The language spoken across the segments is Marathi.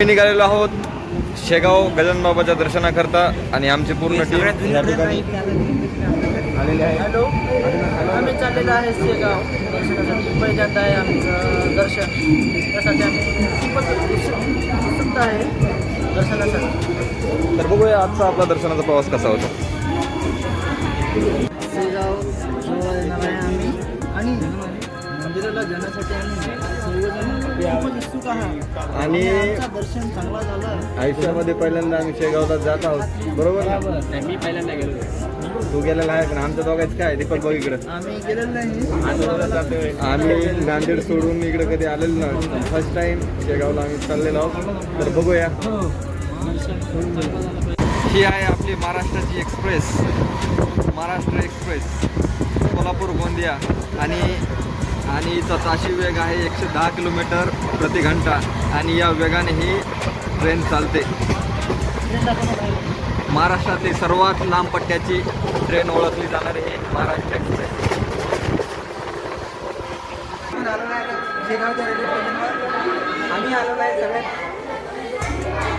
निघालेलो आहोत. शेगाव गजानबाबाच्या दर्शनाकरता आणि आमची पूर्ण टीम या ठिकाणी आलेली. आहे. आम्ही चाललेलो आहे शेगाव. दर्शनासाठी आहे आमचं दर्शन. त्यासाठी आम्ही खूपच उत्सुक उत्सुकता आहे दर्शनासाठी. तर बघूया आजचा आपला दर्शनाचा प्रवास कसा होता. शेगाव आम्ही. आणि मंदिराला जाण्यासाठी आम्ही सर्वजण आणि आमचं दर्शन चांगला झालं आयुष्यामध्ये पहिल्यांदा आम्ही शेगावला जात आहोत. बरोबर ना? मी पहिल्यांदा गेलो तू गेलेला आहे पण आमच्या दोघांचं काय? दीपक भाऊ इकडं. आम्ही गेलेलो नाही. आम्ही नांदेड सोडून इकडे कधी आलेलो नाही. फर्स्ट टाइम शेगावला आम्ही चाललेलो आहोत. तर बघूया. ही आहे आपली महाराष्ट्राची एक्सप्रेस महाराष्ट्र एक्सप्रेस कोल्हापूर गोंदिया. आणि आणि हिचा ताशी वेग आहे एकशे दहा किलोमीटर प्रति घंटा आणि या वेगाने ही ट्रेन चालते महाराष्ट्रातील सर्वात लांब पट्ट्याची ट्रेन ओळखली जाणारी ही महाराष्ट्र एक्सप्रेस आम्ही आलो आहे सगळ्यात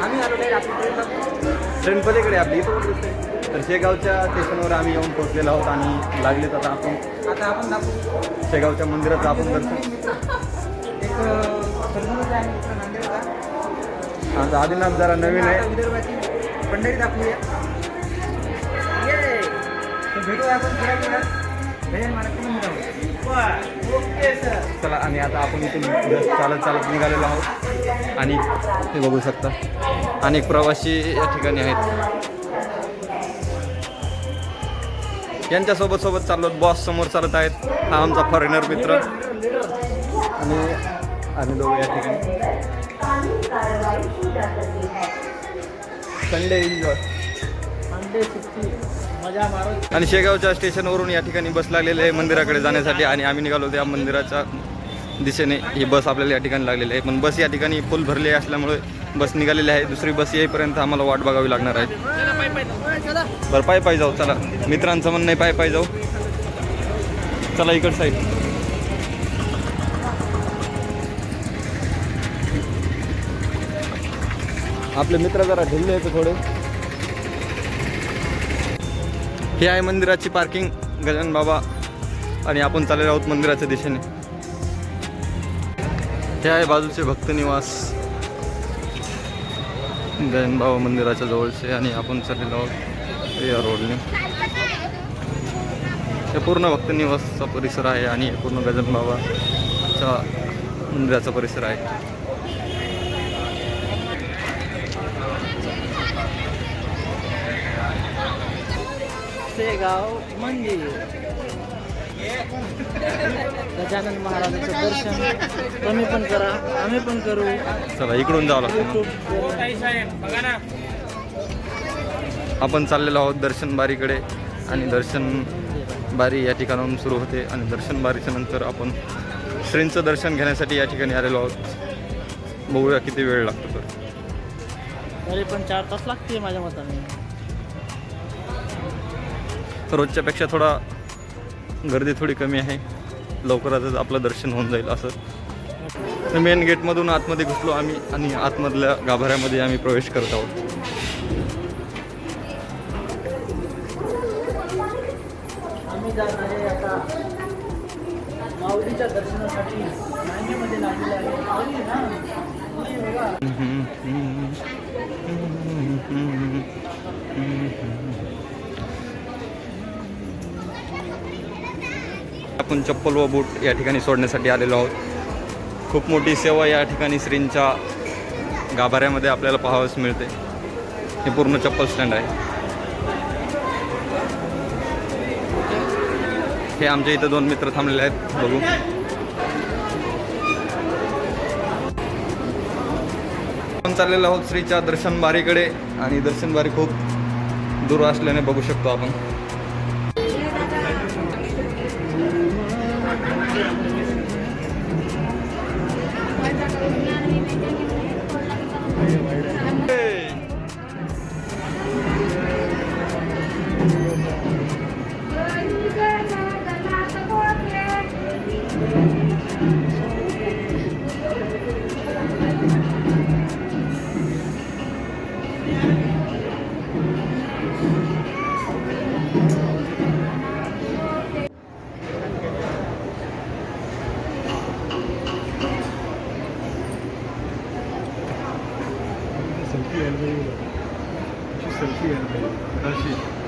आम्ही आलो आहे आपली ट्रेन ट्रेन पलीकडे आपली इथं तर शेगावच्या स्टेशनवर आम्ही येऊन पोहोचलेलो आहोत आणि लागलेत आता आपण. आता आपण दाखवू. शेगावच्या मंदिराचं आपण दर्शन. नांदेडचा. आता आदिनाथ जरा नवीन आहे. पंढरी दाखवूया. भेटूया आपण थोड्या वेळात चला आणि आता आपण इथून चालत चालत निघालेलो आहोत. आणि ते बघू शकता. अनेक प्रवासी या ठिकाणी आहेत. यांच्यासोबत सोबत चाललो बॉस समोर चालत आहेत. हा आमचा फॉरेनर मित्र. आणि आम्ही दोघं या ठिकाणी. संडे एन्जॉय आणि शेगावच्या स्टेशनवरून या ठिकाणी बस लागलेले आहे मंदिराकडे जाण्यासाठी आणि आम्ही निघालो त्या मंदिराच्या दिशेने ही बस आपल्याला या ठिकाणी लागलेली आहे. पण बस या ठिकाणी फुल भरली असल्यामुळे बस निघालेली आहे. दुसरी बस येईपर्यंत आम्हाला वाट बघावी लागणार आहे. बरं पाय पाय जाऊ. चला. मित्रांचं म्हणणं नाही पाय पाय जाऊ. चला इकड साईड आपले मित्र जरा ढिल्ले आहेत थोडे. हे आहे मंदिराची पार्किंग गजान बाबा. आणि आपण चाललेलो आहोत मंदिराच्या दिशेने. हे आहे बाजूचे भक्त निवास. जैनबाबा मंदिराच्या जवळचे आणि आपण चाललेलो आहोत या रोडने हे पूर्ण भक्त निवासचा परिसर आहे आणि हे पूर्ण गजानन मंदिराचा परिसर आहे. शेगाव मंदिर. गजानन महाराजांचं दर्शन. तुम्ही पण करा आम्ही पण करू. चला इकडून जावं लागतं. आपण चाललेलो आहोत दर्शन बारीकडे आणि दर्शन बारी या ठिकाणाहून सुरू होते आणि दर्शन बारीच्या नंतर आपण श्रींचं दर्शन घेण्यासाठी या ठिकाणी आलेलो आहोत. बघूया किती वेळ लागतो तर. तरी पण चार तास लागते माझ्या मताने. रोजच्यापेक्षा थोडा गर्दी थोडी कमी आहे. लवकरातच आपलं दर्शन होऊन जाईल असं. मेन गेटमधून आतमध्ये घुसलो आम्ही आणि आतमधल्या गाभाऱ्यामध्ये आम्ही प्रवेश करत आहोत. दर्शनासाठी. आपण चप्पल व बूट या ठिकाणी सोडण्यासाठी आलेलो आहोत. खूप मोठी सेवा या ठिकाणी श्रींच्या गाभाऱ्यामध्ये आपल्याला पाहावंच मिळते. हे पूर्ण चप्पल स्टँड आहे. हे आमच्या इथं दोन मित्र थांबलेले आहेत. बघू. आपण चाललेलो आहोत श्रीच्या दर्शनबारीकडे आणि दर्शनबारी खूप दूर असल्याने बघू शकतो आपण. selfie and selfie and Rashid.